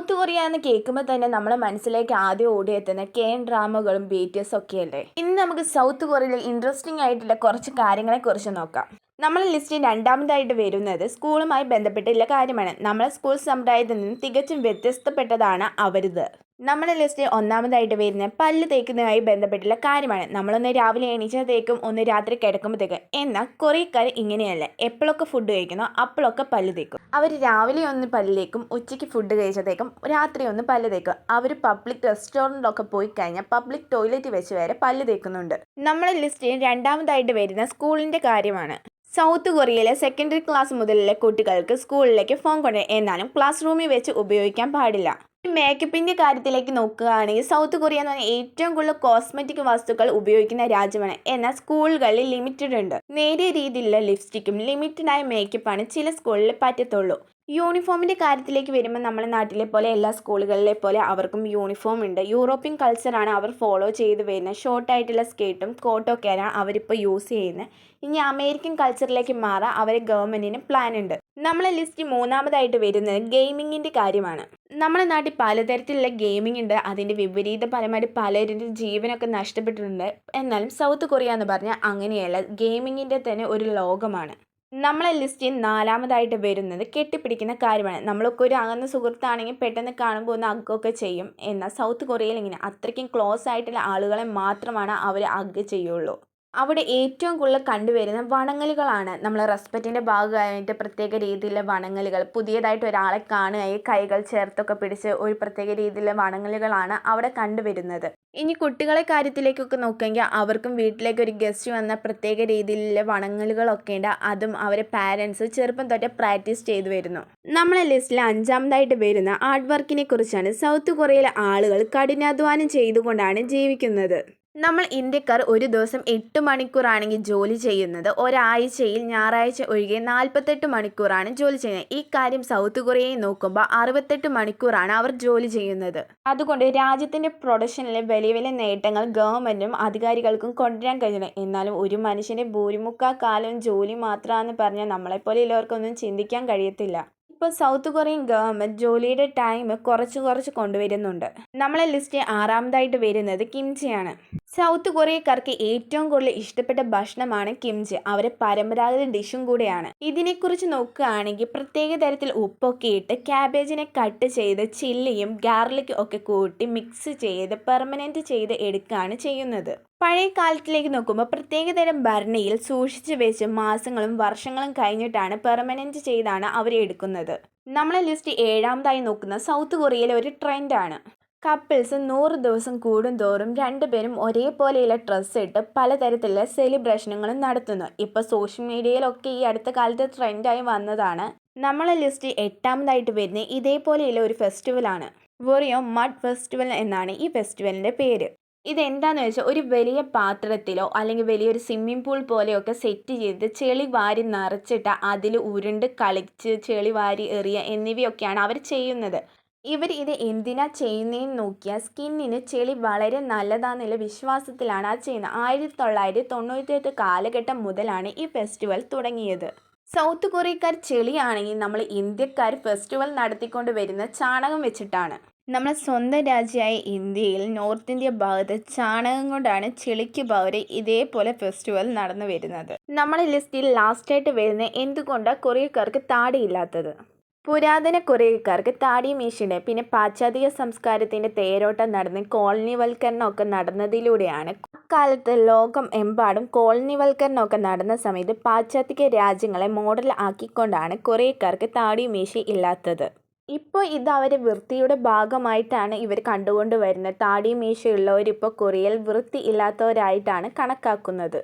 South Korea എന്ന് കേൾക്കുമ്പോൾ തന്നെ നമ്മുടെ മനസ്സിലേക്ക് ആദ്യം ഓടിയെത്തുന്ന കെ ഡ്രാമകളും ബി ടി എസ് ഒക്കെയല്ലേ ഇന്ന് നമുക്ക് സൗത്ത് കൊറിയയിൽ ഇൻട്രസ്റ്റിംഗ് ആയിട്ടുള്ള കുറച്ച് കാര്യങ്ങളെ കുറിച്ച് നോക്കാം. നമ്മളെ ലിസ്റ്റിൽ രണ്ടാമതായിട്ട് വരുന്നത് സ്കൂളുമായി ബന്ധപ്പെട്ടുള്ള കാര്യമാണ്. നമ്മളെ സ്കൂൾ സമുദായത്തിൽ നിന്ന് തികച്ചും വ്യത്യസ്തപ്പെട്ടതാണ് അവരുത്. നമ്മുടെ ലിസ്റ്റിൽ ഒന്നാമതായിട്ട് വരുന്ന പല്ല് തേക്കുന്നതുമായി ബന്ധപ്പെട്ടുള്ള കാര്യമാണ്. നമ്മളൊന്ന് രാവിലെ എണീച്ചാൽ തേക്കും ഒന്ന് രാത്രി കിടക്കുമ്പോഴത്തേക്കും എന്നാൽ കുറേക്കാർ ഇങ്ങനെയല്ല. എപ്പോഴൊക്കെ ഫുഡ് കഴിക്കുന്നോ അപ്പോഴൊക്കെ പല്ല് തേക്കും. അവർ രാവിലെ ഒന്ന് പല്ല് തേക്കും ഉച്ചയ്ക്ക് ഫുഡ് കഴിച്ചതേക്കും രാത്രി ഒന്ന് പല്ല് തേക്കും. അവർ പബ്ലിക് റെസ്റ്റോറന്റിലൊക്കെ പോയി കഴിഞ്ഞാൽ പബ്ലിക് ടോയ്ലറ്റ് വെച്ച് വരെ പല്ല് തേക്കുന്നുണ്ട്. നമ്മുടെ ലിസ്റ്റിൽ രണ്ടാമതായിട്ട് വരുന്ന സ്കൂളിന്റെ കാര്യമാണ്. സൗത്ത് കൊറിയയിലെ സെക്കൻഡറി ക്ലാസ് മുതലുള്ള കുട്ടികൾക്ക് സ്കൂളിലേക്ക് ഫോൺ കൊണ്ട് എന്നാലും ക്ലാസ് റൂമിൽ വെച്ച് ഉപയോഗിക്കാൻ പാടില്ല. മേക്കപ്പിന്റെ കാര്യത്തിലേക്ക് നോക്കുകയാണെങ്കിൽ സൗത്ത് കൊറിയ എന്ന് പറഞ്ഞാൽ ഏറ്റവും കൂടുതൽ കോസ്മെറ്റിക് വസ്തുക്കൾ ഉപയോഗിക്കുന്ന രാജ്യമാണ്. എന്നാൽ സ്കൂളുകളിൽ ലിമിറ്റഡ് ഉണ്ട്. നേരിയ രീതിയിലുള്ള ലിപ്സ്റ്റിക്കും ലിമിറ്റഡ് ആയ മേക്കപ്പാണ് ചില സ്കൂളിൽ പറ്റത്തുള്ളൂ. യൂണിഫോമിന്റെ കാര്യത്തിലേക്ക് വരുമ്പോൾ നമ്മുടെ നാട്ടിലെ പോലെ എല്ലാ സ്കൂളുകളിലെ പോലെ അവർക്കും യൂണിഫോം ഉണ്ട്. യൂറോപ്യൻ കൾച്ചറാണ് അവർ ഫോളോ ചെയ്ത് വരുന്നത്. ഷോർട്ടായിട്ടുള്ള സ്കേട്ടും കോട്ടും ഒക്കെയാണ് അവരിപ്പോൾ യൂസ് ചെയ്യുന്നത്. ഇനി അമേരിക്കൻ കൾച്ചറിലേക്ക് മാറാൻ അവരെ ഗവൺമെന്റിന് പ്ലാൻ ഉണ്ട്. നമ്മളെ ലിസ്റ്റ് മൂന്നാമതായിട്ട് വരുന്നത് ഗെയിമിങ്ങിന്റെ കാര്യമാണ്. നമ്മുടെ നാട്ടിൽ പലതരത്തിലുള്ള ഗെയിമിംഗ് ഉണ്ട്. അതിന്റെ വിപരീത ഫലമായിട്ട് പലരുടെ ജീവനൊക്കെ നഷ്ടപ്പെട്ടിട്ടുണ്ട്. എന്നാലും സൗത്ത് കൊറിയ എന്ന് പറഞ്ഞാൽ അങ്ങനെയല്ല. ഗെയിമിങ്ങിന്റെ തന്നെ ഒരു ലോകമാണ്. നമ്മളെ ലിസ്റ്റിൽ നാലാമതായിട്ട് വരുന്നത് കെട്ടിപ്പിടിക്കുന്ന കാര്യമാണ്. നമ്മളൊക്കെ ഒരു അകന്ന സുഹൃത്താണെങ്കിൽ പെട്ടെന്ന് കാണുമ്പോൾ ഒന്ന് അഗ്ഗൊക്കെ ചെയ്യും. എന്നാൽ സൗത്ത് കൊറിയയിൽ ഇങ്ങനെ അത്രയ്ക്കും ക്ലോസ് ആയിട്ടുള്ള ആളുകളെ മാത്രമാണ് അവർ അഗ് ചെയ്യുള്ളൂ. അവിടെ ഏറ്റവും കൂടുതൽ കണ്ടുവരുന്ന വണങ്ങലുകളാണ്. നമ്മൾ റെസ്പെക്റ്റിന്റെ ഭാഗമായിട്ട് പ്രത്യേക രീതിയിലുള്ള വണങ്ങലുകൾ പുതിയതായിട്ട് ഒരാളെ കാണുകയായി കൈകൾ ചേർത്തൊക്കെ പിടിച്ച് ഒരു പ്രത്യേക രീതിയിലുള്ള വണങ്ങലുകളാണ് അവിടെ കണ്ടുവരുന്നത്. ഇനി കുട്ടികളെ കാര്യത്തിലേക്കൊക്കെ നോക്കുകയെങ്കിൽ അവർക്കും വീട്ടിലേക്ക് ഒരു ഗസ്റ്റ് വന്ന പ്രത്യേക രീതിയിലുള്ള വണങ്ങലുകളൊക്കെ ഉണ്ട്. അതും അവരെ പാരൻസ് ചെറുപ്പം തൊട്ടേ പ്രാക്ടീസ് ചെയ്തു വരുന്നു. നമ്മളെ ലിസ്റ്റിൽ അഞ്ചാമതായിട്ട് വരുന്ന ആർട്ട് വർക്കിനെ കുറിച്ചാണ് സൗത്ത് കൊറിയയിലെ ആളുകൾ കഠിനാധ്വാനം ചെയ്തുകൊണ്ടാണ് ജീവിക്കുന്നത്. നമ്മൾ ഇന്ത്യക്കാർ ഒരു ദിവസം എട്ട് മണിക്കൂറാണെങ്കിൽ ജോലി ചെയ്യുന്നത് ഒരാഴ്ചയിൽ ഞായറാഴ്ച ഒഴികെ നാൽപ്പത്തെട്ട് മണിക്കൂറാണ് ജോലി ചെയ്യുന്നത്. ഈ കാര്യം സൗത്ത് കൊറിയയെ നോക്കുമ്പോൾ അറുപത്തെട്ട് മണിക്കൂറാണ് അവർ ജോലി ചെയ്യുന്നത്. അതുകൊണ്ട് രാജ്യത്തിന്റെ പ്രൊഡക്ഷനിലെ വലിയ വലിയ നേട്ടങ്ങൾ ഗവൺമെന്റും അധികാരികൾക്കും കൊണ്ടുവരാൻ കഴിയണം എന്നാലും ഒരു മനുഷ്യന്റെ ഭൂരിമുക്കാൽ കാലം ജോലി മാത്രമാണെന്ന് പറഞ്ഞാൽ നമ്മളെപ്പോലെ ഉള്ളവർക്കൊന്നും ചിന്തിക്കാൻ കഴിയത്തില്ല. ഇപ്പോൾ സൗത്ത് കൊറിയൻ ഗവൺമെന്റ് ജോലിയുടെ ടൈം കുറച്ച് കുറച്ച് കൊണ്ടുവരുന്നുണ്ട്. നമ്മളെ ലിസ്റ്റ് ആറാമതായിട്ട് വരുന്നത് കിംചിയാണ്. സൗത്ത് കൊറിയക്കാർക്ക് ഏറ്റവും കൂടുതൽ ഇഷ്ടപ്പെട്ട ഭക്ഷണമാണ് കിംചി. അവരെ പരമ്പരാഗത ഡിഷും കൂടെയാണ്. ഇതിനെക്കുറിച്ച് നോക്കുകയാണെങ്കിൽ പ്രത്യേക തരത്തിൽ ഉപ്പൊക്കെ ഇട്ട് ക്യാബേജിനെ കട്ട് ചെയ്ത് ചില്ലിയും ഗാർലിക്കും ഒക്കെ കൂട്ടി മിക്സ് ചെയ്ത് പെർമനന്റ് ചെയ്ത് എടുക്കുകയാണ് ചെയ്യുന്നത്. പഴയ കാലത്തിലേക്ക് നോക്കുമ്പോൾ പ്രത്യേകതരം ഭരണിയിൽ സൂക്ഷിച്ചു വെച്ച് മാസങ്ങളും വർഷങ്ങളും കഴിഞ്ഞിട്ടാണ് പെർമനന്റ് ചെയ്താണ് അവർ എടുക്കുന്നത്. നമ്മളെ ലിസ്റ്റ് ഏഴാമതായി നോക്കുന്ന സൗത്ത് കൊറിയയിലെ ഒരു ട്രെൻഡാണ് കപ്പിൾസ് നൂറ് ദിവസം കൂടുന്തോറും രണ്ടുപേരും ഒരേപോലെയുള്ള ഡ്രസ്സ് ഇട്ട് പലതരത്തിലുള്ള സെലിബ്രേഷനുകളും നടത്തുന്നു. ഇപ്പോൾ സോഷ്യൽ മീഡിയയിലൊക്കെ ഈ അടുത്ത കാലത്ത് ട്രെൻഡായി വന്നതാണ്. നമ്മളെ ലിസ്റ്റ് എട്ടാമതായിട്ട് വരുന്ന ഇതേപോലെയുള്ള ഒരു ഫെസ്റ്റിവലാണ് വൊറിയോ മഡ് ഫെസ്റ്റിവൽ എന്നാണ് ഈ ഫെസ്റ്റിവലിന്റെ പേര്. ഇതെന്താണെന്ന് വെച്ചാൽ ഒരു വലിയ പാത്രത്തിലോ അല്ലെങ്കിൽ വലിയൊരു സ്വിമ്മിംഗ് പൂൾ പോലെയൊക്കെ സെറ്റ് ചെയ്ത് ചെളി വാരി നിറച്ചിട്ട് അതിൽ ഉരുണ്ട് കളിച്ച് ചെളി വാരി എറിയുക എന്നിവയൊക്കെയാണ് അവർ ചെയ്യുന്നത്. ഇവർ ഇത് എന്തിനാ ചെയ്യുന്നതെന്ന് നോക്കിയാൽ സ്കിന്നിന് ചെളി വളരെ നല്ലതാണെന്നുള്ള വിശ്വാസത്തിലാണ് ആ ചെയ്യുന്നത്. ആയിരത്തി തൊള്ളായിരത്തി തൊണ്ണൂറ്റിയെട്ട് കാലഘട്ടം മുതലാണ് ഈ ഫെസ്റ്റിവൽ തുടങ്ങിയത്. സൗത്ത് കൊറിയക്കാർ ചെളിയാണെങ്കിൽ നമ്മൾ ഇന്ത്യക്കാർ ഫെസ്റ്റിവൽ നടത്തിക്കൊണ്ട് വരുന്ന ചാണകം വെച്ചിട്ടാണ്. നമ്മുടെ സ്വന്തം രാജ്യമായ ഇന്ത്യയിൽ നോർത്ത് ഇന്ത്യ ഭാഗത്ത് ചാണകം കൊണ്ടാണ് ചെളിക്ക് പകരം ഇതേപോലെ ഫെസ്റ്റിവൽ നടന്നു വരുന്നത്. നമ്മുടെ ലിസ്റ്റിൽ ലാസ്റ്റായിട്ട് വരുന്ന എന്തുകൊണ്ടാണ് കൊറിയക്കാർക്ക് താടിയില്ലാത്തത്? പുരാതന കൊറിയക്കാർക്ക് താടി മീശയുടെ പിന്നെ പാശ്ചാത്യ സംസ്കാരത്തിന്റെ തേരോട്ടം നടന്ന് കോളനിവൽക്കരണമൊക്കെ നടന്നതിലൂടെയാണ് അക്കാലത്ത് ലോകം എമ്പാടും കോളനിവൽക്കരണമൊക്കെ നടന്ന സമയത്ത് പാശ്ചാത്യ രാജ്യങ്ങളെ മോഡൽ ആക്കിക്കൊണ്ടാണ് കൊറിയക്കാർക്ക് താടി മീശ ഇല്ലാത്തത്. ഇപ്പോൾ ഇത് അവർ വൃത്തിയുടെ ഭാഗമായിട്ടാണ് ഇവർ കണ്ടുകൊണ്ട് വരുന്നത്. താടി മീശയുള്ളവരിപ്പോൾ കൊറിയയിൽ വൃത്തി ഇല്ലാത്തവരായിട്ടാണ് കണക്കാക്കുന്നത്.